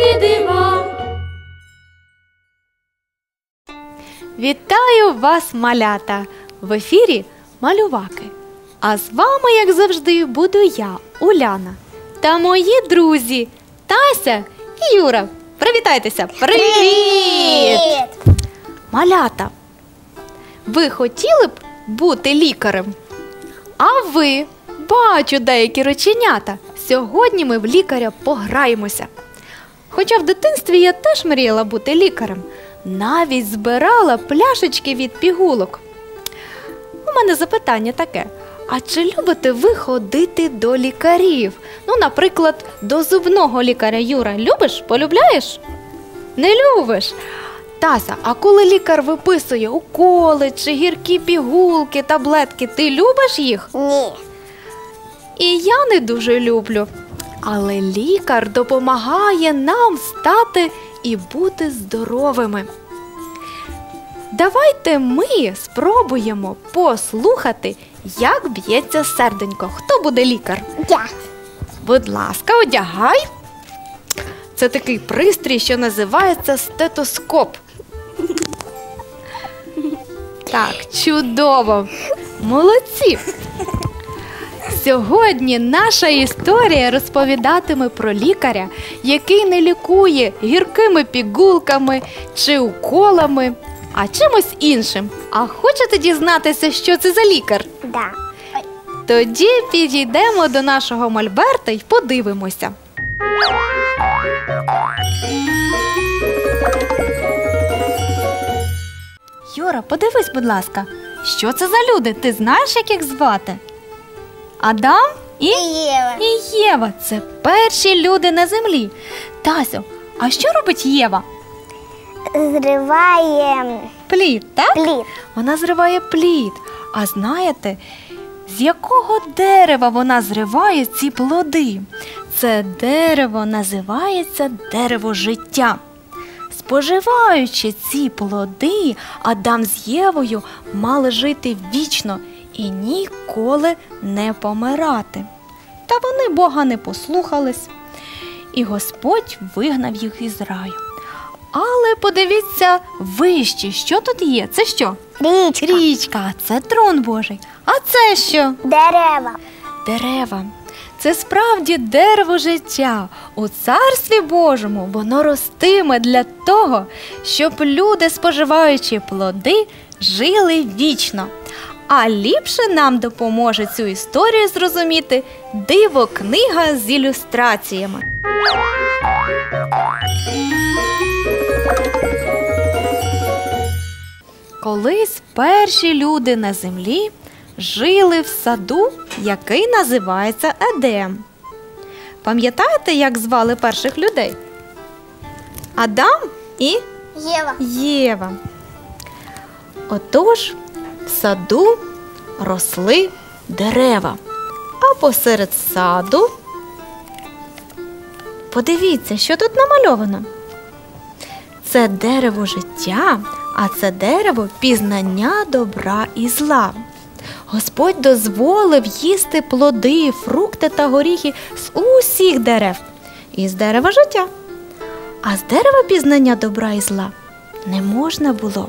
Страшнісінькі дива. Вітаю вас, малята! В ефірі Малюваки. А з вами, як завжди, буду я, Уляна, та мої друзі Тася і Юра. Привітайтеся! Привіт! Малята! Ви хотіли б бути лікарем? А ви бачу деякі реченята. Сьогодні ми в лікаря пограємося. Хоча в дитинстві я теж мріяла бути лікарем, навіть збирала пляшечки від пігулок. У мене запитання таке: а чи любите ви ходити до лікарів? Ну, наприклад, до зубного лікаря Юра, любиш, полюбляєш? Не любиш. Тася, а коли лікар виписує уколи чи гіркі пігулки, таблетки, ти любиш їх? Ні. І я не дуже люблю. Але лікар допомагає нам стати і бути здоровими. Давайте ми спробуємо послухати, як б'ється серденько. Хто буде лікар? Я. Будь ласка, одягай. Це такий пристрій, що називається стетоскоп. Так, чудово. Молодці. Сьогодні наша історія розповідатиме про лікаря, який не лікує гіркими пігулками чи уколами, а чимось іншим. А хочете дізнатися, що це за лікар? Да. Тоді підійдемо до нашого мольберта й подивимося. Юра, подивись, будь ласка, що це за люди? Ти знаєш, як їх звати? Адам і, Єва. і Єва. Це перші люди на землі. Тасю, а що робить Єва? Зриває Плід, так? плід. Вона зриває плід. А знаєте, з якого дерева вона зриває ці плоди? Це дерево називається дерево життя. Споживаючи ці плоди, Адам з Євою мали жити вічно і ніколи не помирати. Та вони Бога не послухались, і Господь вигнав їх із раю. Але подивіться вище, що тут є? Це що? Річка. Річка, це трон Божий. А це що? Дерева. Дерева. Це справді дерево життя. У царстві Божому воно ростиме для того, щоб люди, споживаючи плоди, жили вічно. А ліпше нам допоможе цю історію зрозуміти диво книга з ілюстраціями. Колись перші люди на землі жили в саду, який називається Едем. Пам'ятаєте, як звали перших людей? Адам і Єва. Єва. Отож, в саду росли дерева, а посеред саду. Подивіться, що тут намальовано. Це дерево життя, а це дерево пізнання добра і зла. Господь дозволив їсти плоди, фрукти та горіхи з усіх дерев і з дерева життя. А з дерева пізнання добра і зла не можна було.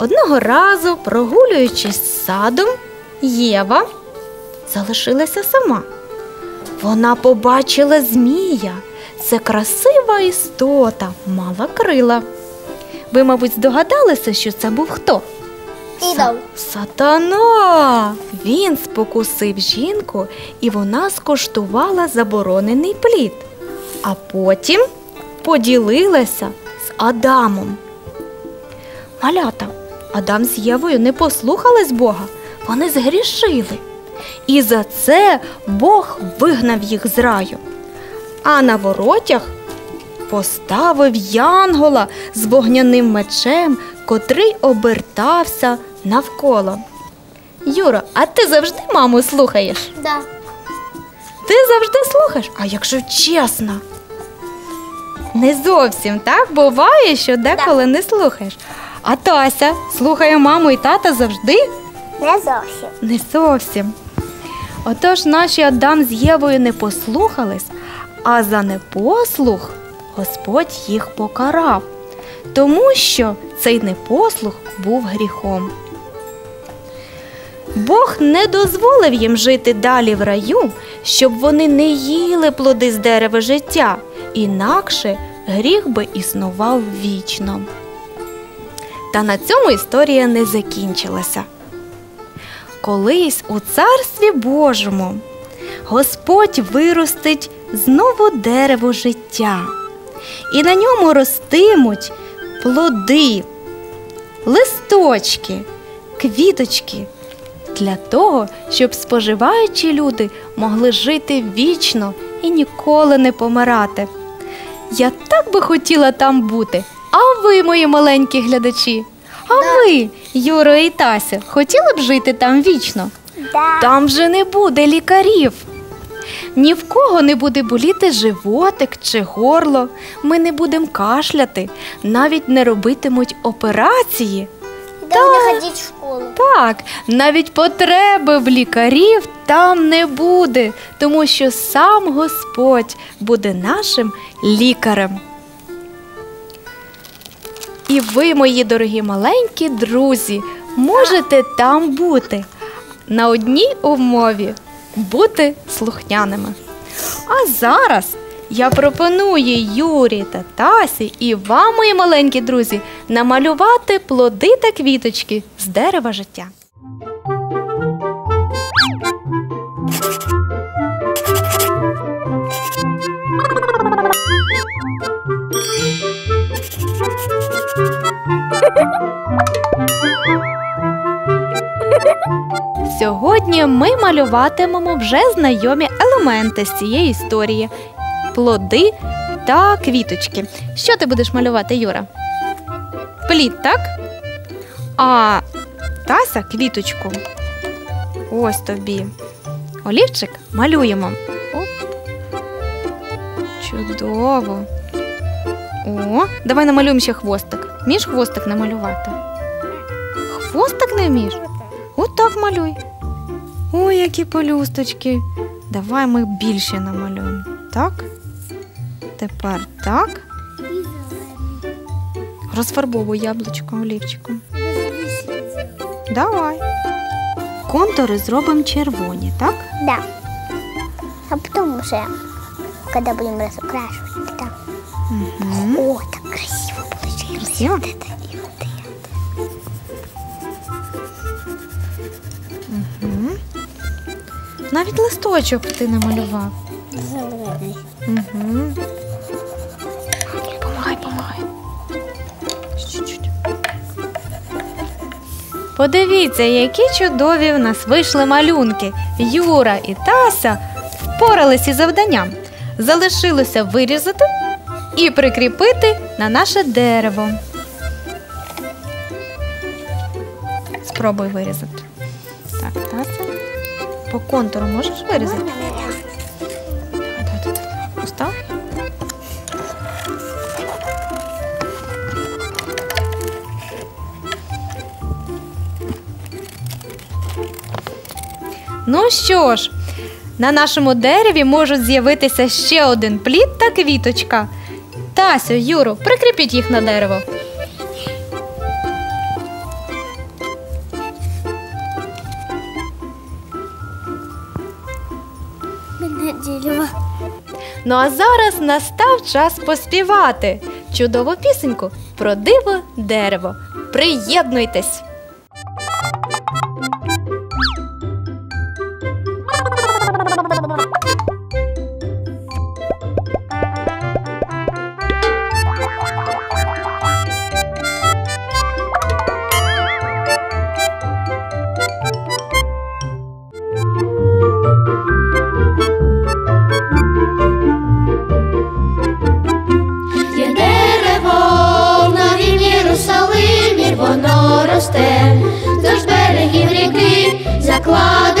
Одного разу, прогулюючись садом, Єва залишилася сама. Вона побачила змія. Це красива істота, мала крила. Ви, мабуть, здогадалися, що це був хто? Ідол. Сатана! Він спокусив жінку, і вона скоштувала заборонений плід, а потім поділилася з Адамом. Малята, Адам з Євою не послухались Бога, вони згрішили. і за це Бог вигнав їх з раю. А на воротях поставив янгола з вогняним мечем, котрий обертався навколо. Юро, а ти завжди маму слухаєш? Да. Ти завжди слухаєш, а якщо чесно. Не зовсім так буває, що деколи не слухаєш. А Тася слухає маму і тата завжди Не зовсім. не зовсім. Отож наші Адам з Євою не послухались, а за непослух Господь їх покарав, тому що цей непослух був гріхом. Бог не дозволив їм жити далі в раю, щоб вони не їли плоди з дерева життя, інакше гріх би існував вічно. Та на цьому історія не закінчилася. Колись у царстві Божому Господь виростить знову дерево життя, і на ньому ростимуть плоди, листочки, квіточки для того, щоб споживаючі люди могли жити вічно і ніколи не помирати. Я так би хотіла там бути. А ви, мої маленькі глядачі? А ви, Юро і Тася, хотіли б жити там вічно? Да. Там же не буде лікарів. Ні в кого не буде боліти животик чи горло. Ми не будемо кашляти, навіть не робитимуть операції. Йдемо не ходіть в школу. Так, навіть потреби в лікарів там не буде, тому що сам Господь буде нашим лікарем. І ви, мої дорогі маленькі друзі, можете там бути на одній умові бути слухняними. А зараз я пропоную Юрі та Тасі і вам, мої маленькі друзі, намалювати плоди та квіточки з дерева життя. Малюватимемо вже знайомі елементи з цієї історії: плоди та квіточки. Що ти будеш малювати, Юра? Плід, так? А Тася квіточку. Ось тобі. Олівчик малюємо. Оп. Чудово. О, давай намалюємо ще хвостик. Вмієш хвостик намалювати? Хвостик не вмієш? Отак малюй. Ой, які пелюсточки. Давай ми більше намалюємо. Так? Тепер так. Розфарбовуй яблучко олівчиком. Давай. Контури зробимо червоні, так? Да. А потом уже, когда будем разукрашивать, да. Угу. О, так красиво получилось. Красиво? Вот это. Навіть листочок ти намалював. Угу. Помагай, помагай. Чуть-чуть. Подивіться, які чудові в нас вийшли малюнки. Юра і Тася впорались із завданням. Залишилося вирізати і прикріпити на наше дерево. Спробуй вирізати. По контуру можеш вирізати? Давай, давай, давай. Устав? Ну що ж, на нашому дереві можуть з'явитися ще один плід та квіточка. Тасю, Юру, прикріпіть їх на дерево. Ну а зараз настав час поспівати чудову пісеньку про диво дерево. Приєднуйтесь! росте, тож берегів ріки заклада.